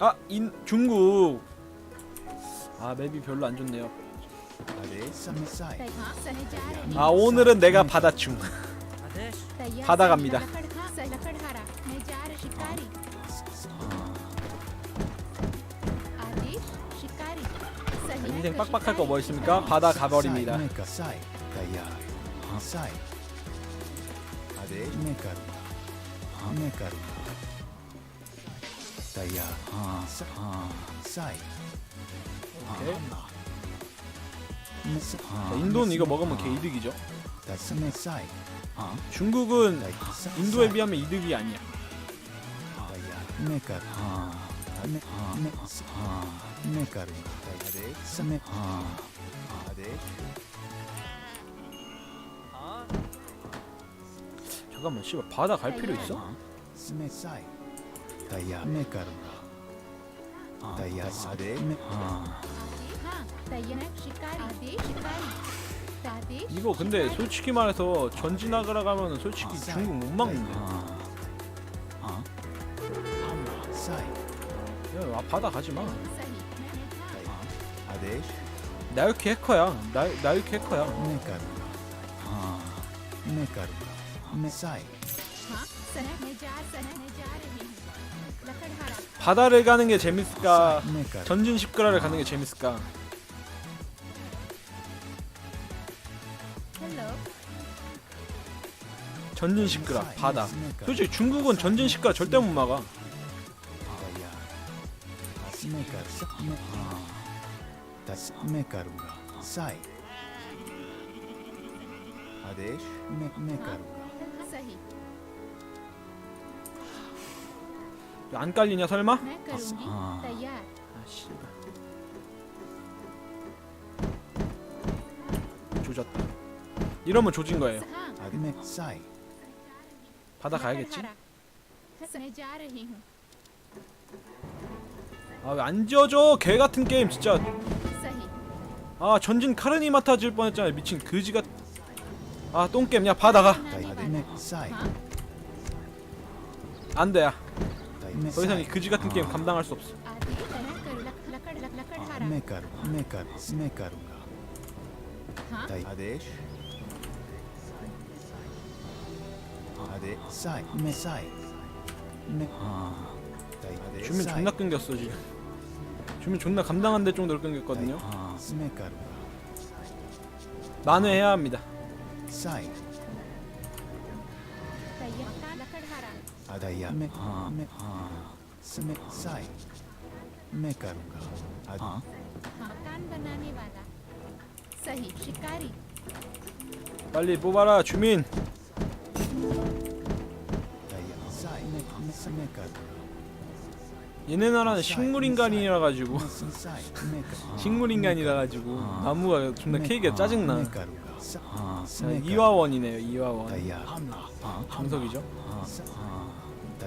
아, 인 중국. 아, 맵이 별로 안 좋네요. 아, 오늘은 내가 바다충. 바다 갑니다. 인생 빡빡할 거 뭐 있습니까? 바다 가버립니다. 오케이. 자, 인도는 이거 먹으면 개 이득이죠. 중국은 인도에 비하면 이득이 아니야. 잠깐만, 씨발 바다 갈 필요 있어? 이 거 근데 솔직히 말해서 전진하거나 가면은 솔직히 중국 못 막는데. 야, 아, 바다 가지 마. 나유키 해커야. 나 나유키 해커야. 바다를 가는 게 재밌을까? 전진 십그라를 가는 게 재밌을까? 전진 십그라 바다. 솔직히 중국은 전진 십그라 절대 못 막아. 안 깔리냐 설마? 아 씨발. 조졌다. 이러면 조진 거예요. 바다 가야겠지? 아 왜 안 지어져? 개 같은 게임 진짜. 아 전진 카르니마타 질 뻔했잖아 미친 그지가. 아 똥겜 야 바다가 안 돼야. 더 이상 이 그지 같은 게임 감당할 수 없어. 주민 존나 끊겼어 지금. 주민 존나 감당 안될 정도로 끊겼거든요. 만회해야 합니다. सही शिकारी 빨리 뽑아라 주민. 얘네 나라는 식물인간이라 가지고 식물인간이라 가지고 나무가 존나 케이크가 짜증나. 자, 이화원이네요 이화원. 정석이죠.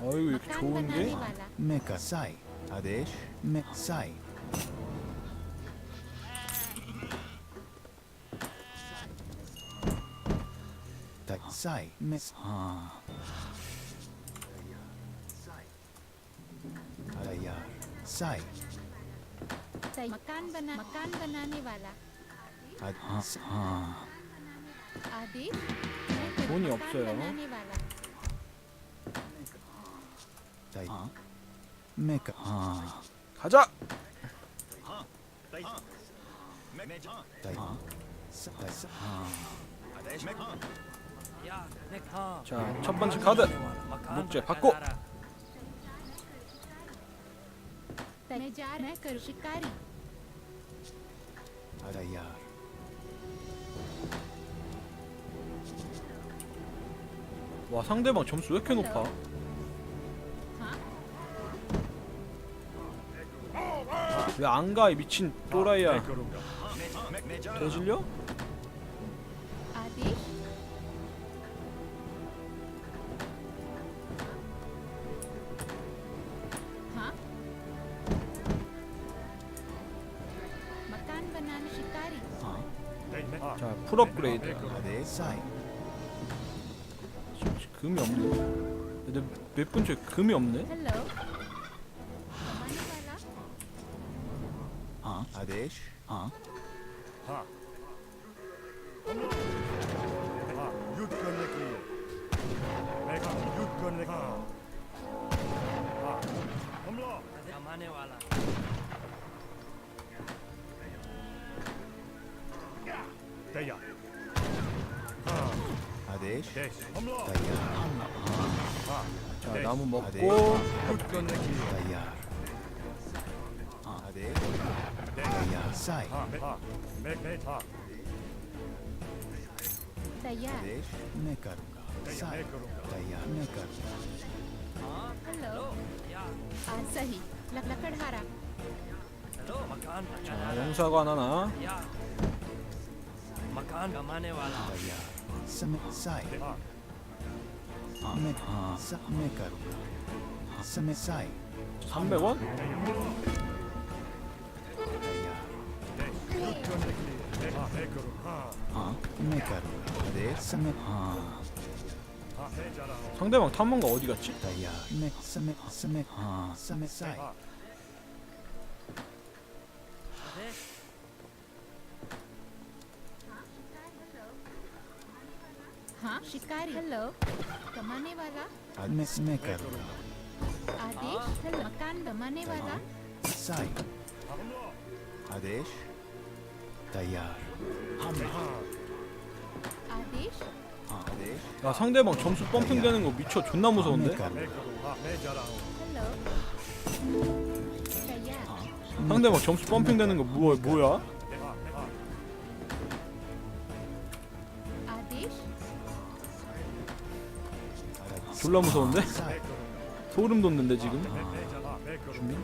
어이구 이렇게 मकान बनाने 좋은데? वाला तै- मकान बना मकान बनाने वाला आदेश मैं करूँ 돈이 मकान 없어요. 아. 아. 메카. 아. 가자. 자, 첫 번째 카드. 목재 받고. 와, 상대방 점수 왜 이렇게 높아? 왜 안 가 이 미친 또라이야 मैं करूंगा 되질려? आदेश हाँ मकान बनाने शिकारी नहीं मैं हाँ 자 풀업그레이드 मैं करूंगा 아대 사이 금이 없네 근데 몇 분째 금이 없네 hello Kardeş. Ha. Ha. Ha. Yut gömlekliği. Mega yut gömlek. Ha. Ha. Hamla. Yamane wala. Daya. Ha. Kardeş. Hamla. Daya. Ha. 자 나무 먹고 다야 Stay out of sight. Tayyar. Desh main karunga. Sight. Tayyar main karunga. Hello. Asahi. Lakadhara. 자, 용사관 하나. Tayyar. Sam sight. Main. Sam main karunga. Sam sight. 300원? मैं करूंगा आदे समय हाँ हाँ मैं जा रहा हूँ 상대방 탐험가 어디 갔지? 다이아 मैं समय समय हाँ समय साई हाँ आदेश हाँ शिकारी हेलो कमाने वाला आज मैं मैं करूंगा आदेश हेलो मकान बनाने वाला साई हमला आदेश तैयार आदेश हाँ आदेश 아, 네. 야 상대방 점수 펌핑 되는 거 미쳐 존나 무서운데? 아, 그러니까. 아 상대방 점수 펌핑 되는 거 뭐, 뭐야? 졸라 무서운데? 소름 돋는데 지금? 주민?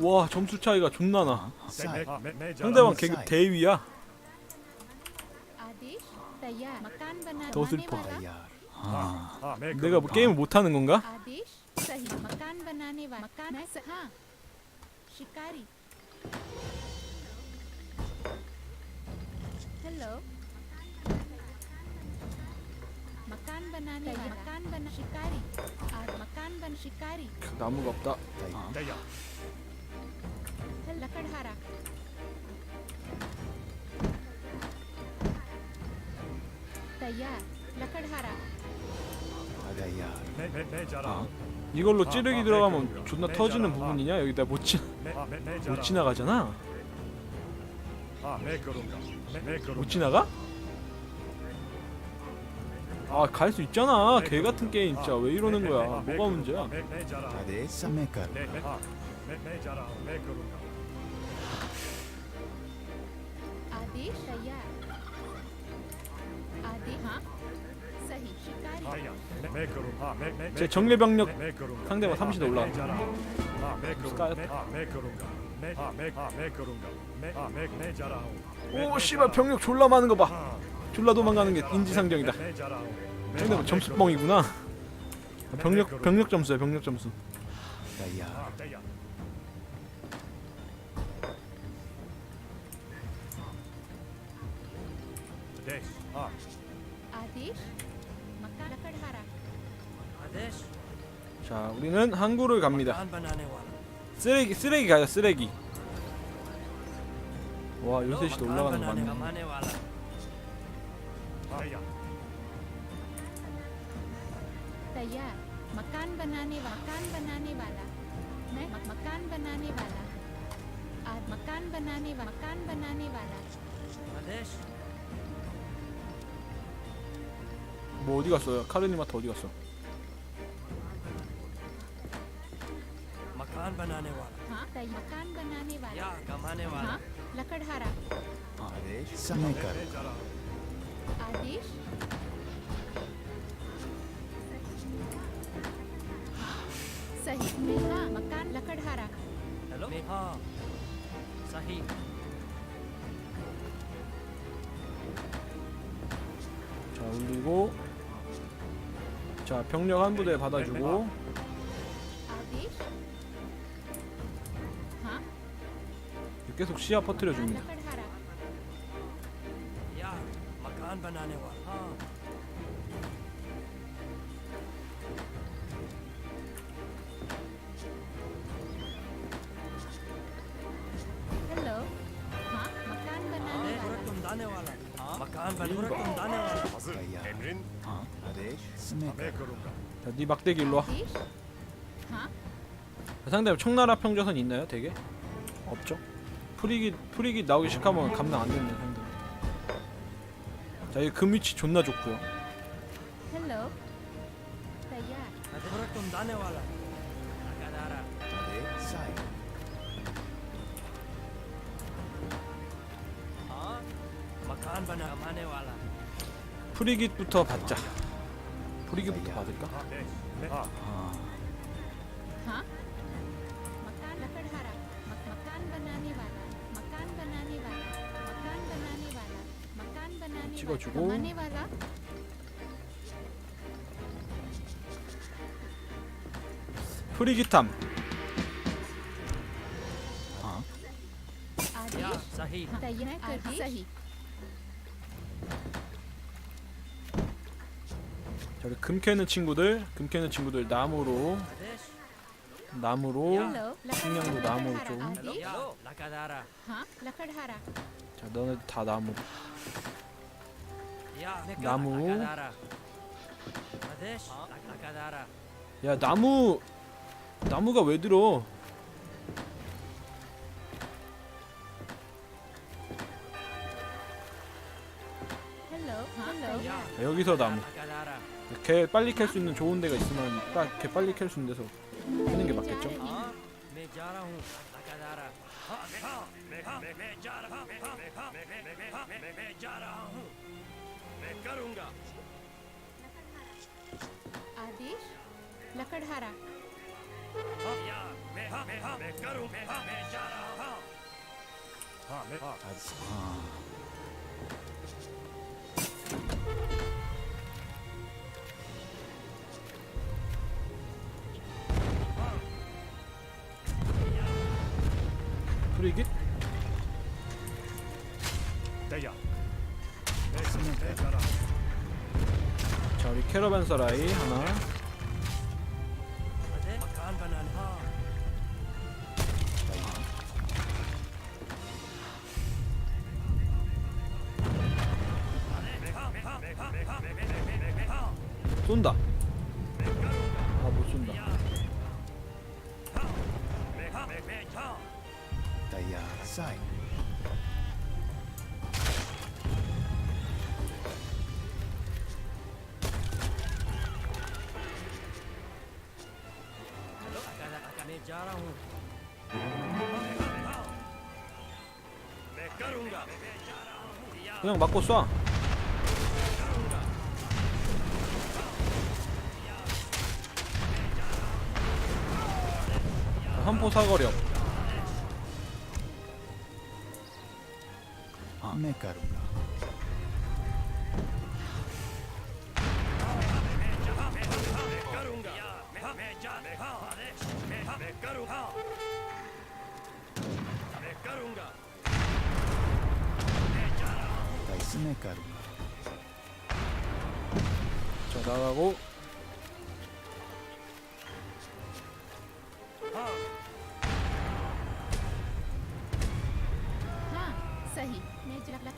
와 점수 차이가 존나 나. 상대방 개그 대위야? 더슬퍼. 아 내가 뭐 게임을 못하는 건가? मकान बनाने वाला मकान मैं स- हाँ शिकारी हेलो मकान बनाने वाला मकान बना शिकारी आज मकान बन शिकारी 나무가 없다 तैयार तैयार हेलो लकड़हारा तैयार लकड़हारा तैयार मैं मैं मैं जा रहा हाँ हूँ 이걸로 찌르기 들어가면 존나 터지는 부분이냐? 여기다 못, 지, मैं हाँ मैं मैं जा 못 रहा हूँ 지나가잖아 हाँ मैं करूंगा मैं मैं 못 करूंगा 지나가? 아 갈 수 있잖아 개 같은 게임 진짜 왜 이러는 मैं- 거야 मैं- हाँ, मैं 뭐가 करूंगा, 문제야 मैं मैं जा रहा हूँ आदेश समय कर मैं मैं हाँ मैं मैं जा रहा हूँ मैं करूंगा आदेश तैयार आदेश हाँ सही शिकारी तैयार मैं मैं करूँ हाँ मैं मैं 제 정례병력 मैं मैं करूंगा 상대방 मैं- हाँ, 30도 मैं- 올라가. मैं जा रहा हूँ हाँ मैं करूंगा 스카이프. मैं हाँ मैं करूंगा मैं हाँ मैं हाँ मैं करूंगा मैं हाँ मैं मैं जा रहा हूँ मैं- 오 मैं 씨발 जा रहा हूँ। 병력 졸라 많은 거봐 हाँ 졸라 도망가는 게 인지상정이다 네, 근데 뭐 점수뻥이구나. 병력 병력 점수야 병력 점수. 자, 우리는 항구를 갑니다. 쓰레기 쓰레기 가자 쓰레기. 와 요새 시도 올라가는 거 맞네. तैयार। मकान बनाने वा, मकान बनाने वाला। मैं मकान बनाने वाला। आज मकान बनाने वा, मकान बनाने वाला। आदेश। 뭐 어디 갔어요? 카르님 마트 어디 갔어? मकान बनाने वाला। हाँ तैयार मकान बनाने वाला। या कमाने वाला। हाँ लकड़हारा। आदेश समय कर। आदेश? 손가락. Hello? Meha. Sahi. 자 울리고. 자 병력 한 부대 받아주고 아비? 하? 계속 시야 퍼뜨려줍니다. Ya. Makan banane. 있습니까? 야, 아, 네, 네. 네 막대기 일로 와. 아, 네. 상대 청나라 평저선 있나요? 되게 없죠. 프리기 프리기 나오기 시작하면 감당 안 됐네 상대. 자, 이 금위치 존나 좋고요. 헬로. 프리깃부터 받자. 프리깃부터 받을까? हाँ हाँ हाँ मकान लकड़हारा मक, मकान बनाने वाला मकान बनाने वाला मकान बनाने वाला मकान बनाने 찍어주고. वाला बनाने वाला 프리깃함. हाँ या आदेश सही तैयार कर सही 금캐는 친구들, 금캐는 친구들 나무로 나무로 식량도 나무로 좀. 자, 너네 다 나무. 나무. 야, 나무 나무가 왜 들어? 여기서 나무. लगातार 개 빨리 캘 수 있는 좋은 데가 있으면 딱 개 빨리 캘 수 있는 데서 캐는 게 맞겠죠? हाँ मैं जा 프리기? 대야. 내쓰는 대가라. 자 우리 캐러밴 사라이 하나. 쏜다. 아못 쏜다. the uh, site. 그냥 맞고 쏴. 한포 사거리 मैं करूँगा करूँगा मैं मैं जा मैं हाँ आदेश मैं हाँ मैं करूँगा मैं करूँगा कैसे मैं करूँगा 자, 나 मैं ज-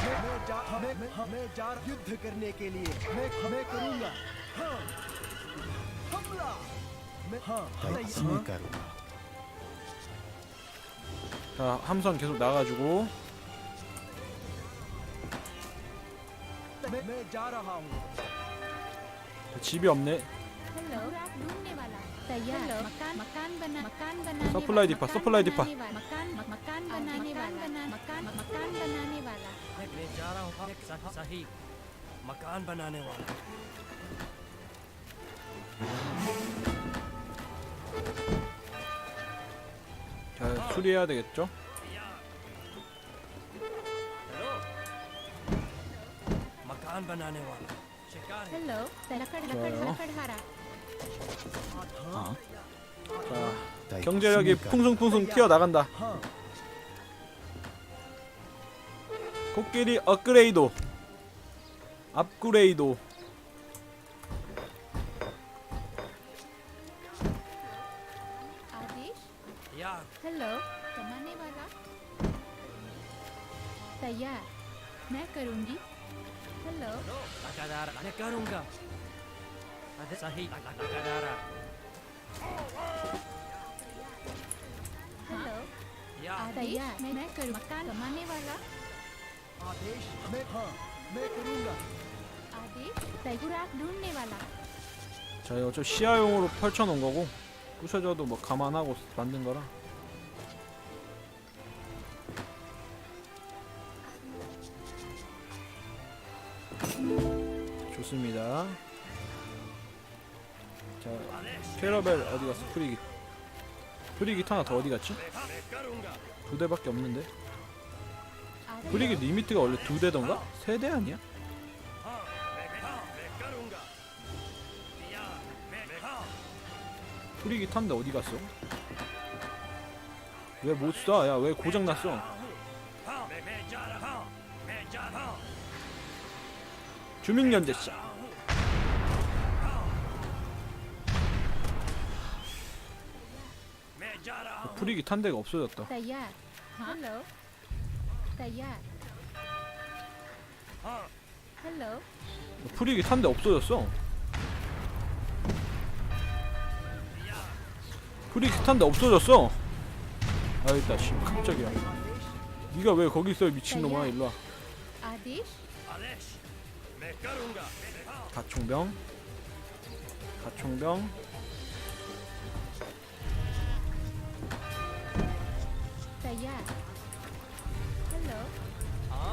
मैं मैं मैं मैं जार युद्ध करने के लिए मैं मैं करूंगा हाँ हमला मैं हाँ मैं करूंगा 자 함선 계속 나가지고 मैं मैं जा रहा हूँ 집이 없네 헬로 룸네 말라 बना मकान बनाने सप्लाई वाला, डिपा, मकान सप्लाई डिपा। बनाने वाला, मकान मकान बनाने वाला मकान मकान बनाने वाला मैं मैं जा रहा हूँ एक सही सही मकान बनाने वाला 자 수리해야 되겠죠? हेलो मकान बनाने वाला शिकार 자, 경제력이 풍성풍성 튀어나간다. 코끼리 업그레이드. 업그레이드. हेलो कमाने वाला तैयार मैं करूंगी हेलो तैयार मैं मैं करूँ मकान कमाने वाला आदेश मैं हाँ मैं करूँगा आदेश तैगुराक ढूंढने वाला 자 이거 좀 시야용으로 펼쳐놓은 거고 부셔져도 뭐 감안하고 만든 거라 좋습니다 자 캐러벨 어디 갔어 프리깃 브리깃 하나 더 어디 갔지? 두 대밖에 없는데. 브릭이 리미트가 원래 두 대던가? 세 대 아니야? 브릭이 탄데 어디 갔어? 왜 못 쏴? 야, 왜 고장 났어? 주민연대시 프리기 탄 데가 없어졌다. 프리기 탄데 없어졌어. 브릭이 탄 데 없어졌어. 아 있다 씨 깜짝이야. 네가 왜 거기 있어 미친놈아 일로 와. 가총병. 가총병. السيارة هلو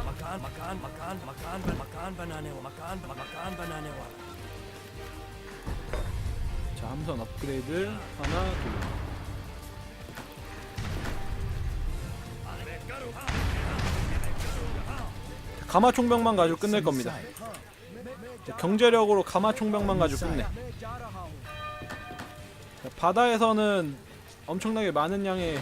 مكان مكان مكان مكان مكان بناني ومكان مكان بناني و 자 함선 업그레이드 하나 둘. 가마 총병만 가지고 끝낼 겁니다. 경제력으로 가마 총병만 가지고 끝내. 바다에서는 엄청나게 많은 양의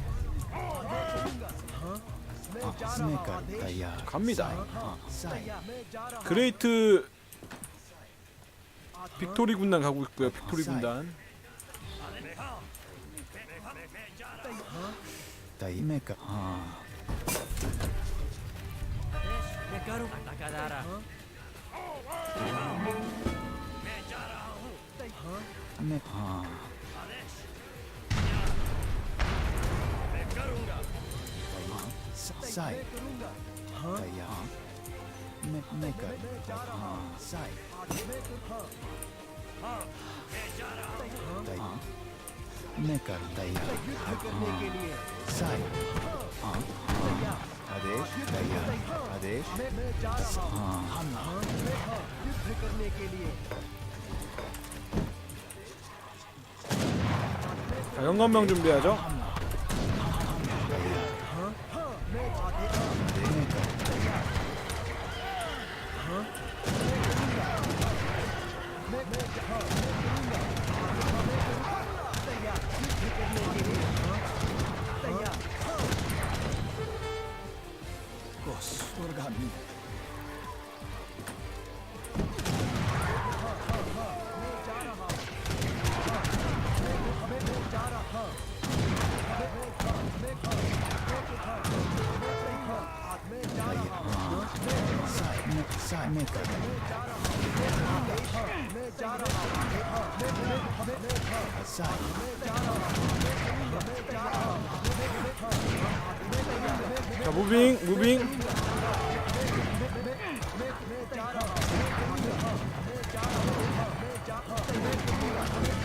갑니다. 그레이트 빅토리 군단 가고 있고요. 빅토리 군단. 다이메카. 아. 메 아. साइड हाँ हाँ मेकर हाँ साइड हाँ मेकर तैयार युद्ध करने के लिए साइड हाँ आदेश तैयार आदेश मैं जा रहा हूँ हम युद्ध करने के लिए 자, 영감병 준비하죠.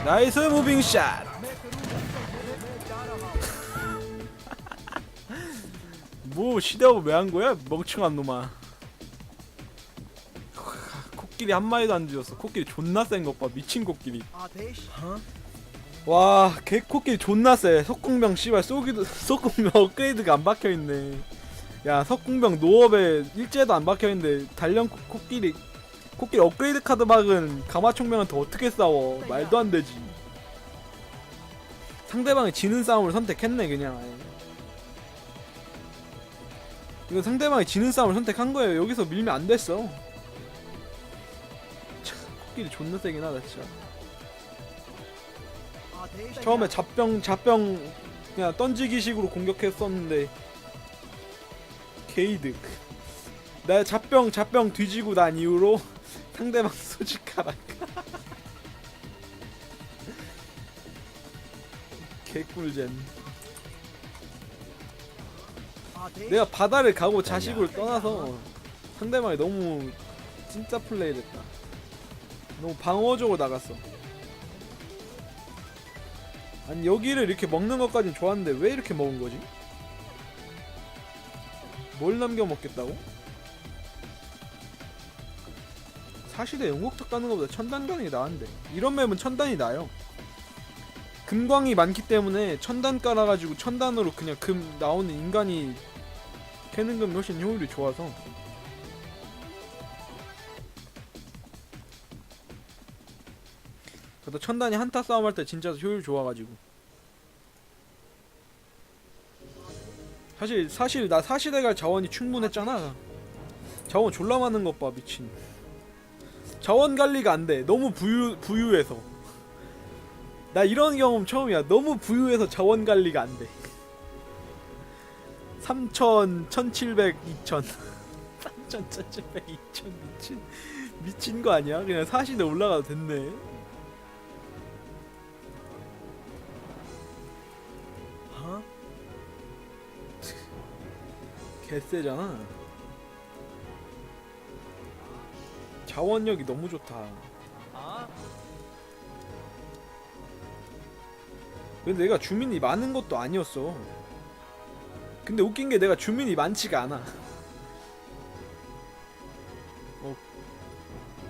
나이스 무빙샷. 뭐 시대업 왜한 거야? 멍청한 놈아. 코끼리 한 마리도 안 죽였어. 코끼리 존나 센 것 봐. 미친 코끼리. 아, 어? 와 개코끼리 존나 세. 석궁병 씨발. 쏘기도 석궁병 업그레이드가 안 박혀있네. 야 석궁병 노업에 일제도 안 박혀있는데 단련 코끼리 코끼리 업그레이드 카드 막은 가마총명은 더 어떻게 싸워? 말도 안 되지. 상대방이 지는 싸움을 선택했네 그냥. 이건 상대방이 지는 싸움을 선택한 거예요. 여기서 밀면 안 됐어. 코끼리 존나 세긴 하다 진짜. 아, 처음에 잡병 잡병 그냥 던지기식으로 공격했었는데 게이득. 나 잡병 잡병 뒤지고 난 이후로 상대방 수직 가라까 개꿀잼 아, 네. 내가 바다를 가고 자식을 떠나서 상대방이 너무 진짜 플레이됐다. 너무 방어적으로 나갔어 아니 여기를 이렇게 먹는 것까진 좋았는데 왜 이렇게 먹은 거지? 뭘 남겨 먹겠다고? 사실에 영국탁 가는 것보다 천단 가는 게 나은데. 이런 맵은 천단이 나요. 금광이 많기 때문에 천단 깔아가지고 천단으로 그냥 금 나오는 인간이 캐는 금이 훨씬 효율이 좋아서. 그래도 천단이 한타 싸움 할 때 진짜 효율 좋아가지고. 사실 사실 나 사시대 갈 자원이 충분했잖아. 자원 졸라 많은 것 봐 미친 자원 관리가 안 돼. 너무 부유 부유해서. 나 이런 경험 처음이야. 너무 부유해서 자원 관리가 안 돼. 3천, 1700, 2000 3천, 1700, 2000 미친 미친 거 아니야? 그냥 사시대 올라가도 됐네. हाँ 개쎄잖아 자원력이 너무 좋다. 근데 내가 주민이 많은 것도 아니었어. 근데 웃긴 게 내가 주민이 많지가 않아. 어,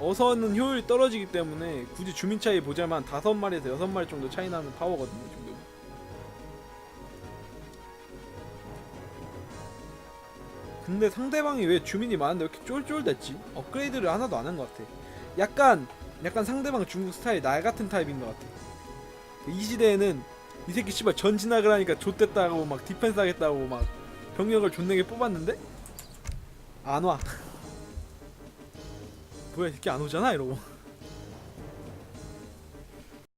어선은 효율이 떨어지기 때문에 굳이 주민 차이 보자면 다섯 마리에서 여섯 마리 정도 차이 나는 파워거든요 근데 상대방이 왜 주민이 많은데 왜 이렇게 쫄쫄댔지? 업그레이드를 하나도 안 한 것 같아. 약간 약간 상대방 중국 스타일 날 같은 타입인 것 같아. 이 시대에는 이 새끼 씨발 전진학을 하니까 좆됐다고 막 디펜스 하겠다고 막 병력을 존내게 뽑았는데 안 와. 뭐야 이 새끼 안 오잖아 이러고.